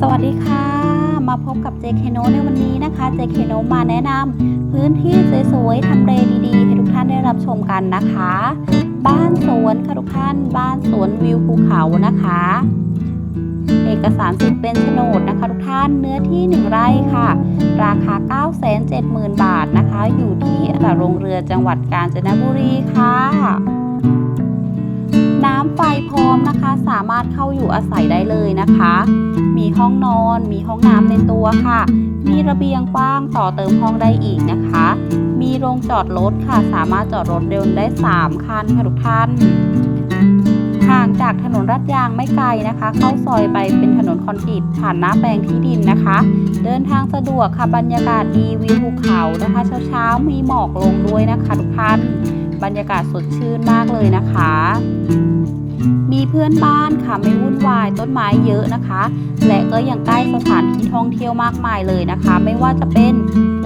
สวัสดีค่ะ มาพบกับ JK n o ในวันนี้นะคะ JK n o มาแนะนำพื้นที่สวยๆทำเลดีๆ ให้ทุกท่านได้รับชมกันนะคะ บ้านสวนค่ะทุกท่าน บ้านสวนวิวภูเขานะคะ เอกสารสิทธิ์เป็นโฉนดนะคะ ทุกท่านเนื้อที่ 1 ไร่ค่ะ ราคา 970,000 บาทนะคะ อยู่ที่ระโรงเรือจังหวัดกาญจนบุรีค่ะ น้ำไฟพอามารถเข้าอยู่อาศัยได้เลยนะคะ มีห้องนอน มีห้องน้ำในตัวค่ะ มีระเบียงกว้างต่อเติมห้องได้อีกนะคะ มีโรงจอดรถค่ะ สามารถจอดรถเร็วได้ 3 คันค่ะทุกท่านห่างจากถนนรัดยางไม่ไกลนะคะ เข้าซอยไปเป็นถนนคอนกรีตผ่านหน้าแปลงที่ดินนะคะ เดินทางสะดวกค่ะบรรยากาศดีวิวภูเขานะคะ เช้าๆมีหมอกลงด้วยนะคะทุกท่านบรรยากาศสดชื่นมากเลยนะคะ มีเพื่อนบ้านค่ะไม่วุ่นวายต้นไม้เยอะนะคะ และก็ยังใกล้สถานที่ท่องเที่ยวมากมายเลยนะคะ ไม่ว่าจะเป็น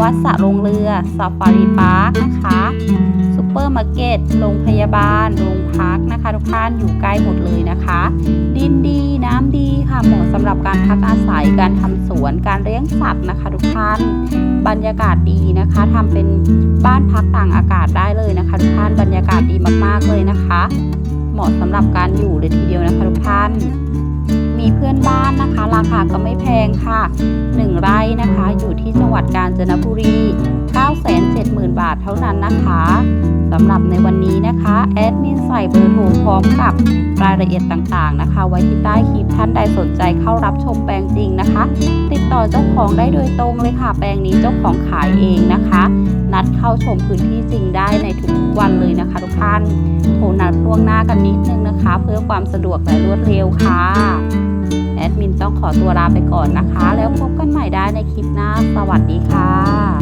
วัดสะลงเรือซาฟารีพาร์คนะคะซูเปอร์มาร์เก็ตโรงพยาบาลโรงพักนะคะ ทุกท่านอยู่ใกล้หมดเลยนะคะ ดินดีน้ำดีค่ะเหมาะสำหรับการพักอาศัยการทำสวนการเลี้ยงสัตว์นะคะ ทุกท่านบรรยากาศดีนะคะทำเป็นบ้านพักต่างอากาศได้เลยนะคะ ทุกท่านบรรยากาศดีมากๆเลยนะคะ เหมาะสำหรับการอยู่เลยทีเดียวนะคะทุกท่าน มีเพื่อนบ้านนะคะ ราคาก็ไม่แพงค่ะ 1 ไร่นะคะ อยู่ที่จังหวัดกาญจนบุรี 970,000 บาทเท่านั้นนะคะ สำหรับในวันนี้นะคะแอดมินใส่เบอร์โทรพร้อมกับรายละเอียดต่างๆนะคะ ไว้ที่ใต้คลิปท่านใดสนใจเข้ารับชมแปลงจริงนะคะ ติดต่อเจ้าของได้โดยตรงเลยค่ะ แปลงนี้เจ้าของขายเองนะคะ นัดเข้าชมพื้นที่จริงได้ในทุกวันเลยนะคะ ทุกท่านโทรนัดล่วงหน้ากันนิดนึงนะคะ เพื่อความสะดวกและรวดเร็วค่ะแอดมินต้องขอตัวลาไปก่อนนะคะ แล้วพบกันใหม่ได้ในคลิปหน้าสวัสดีค่ะ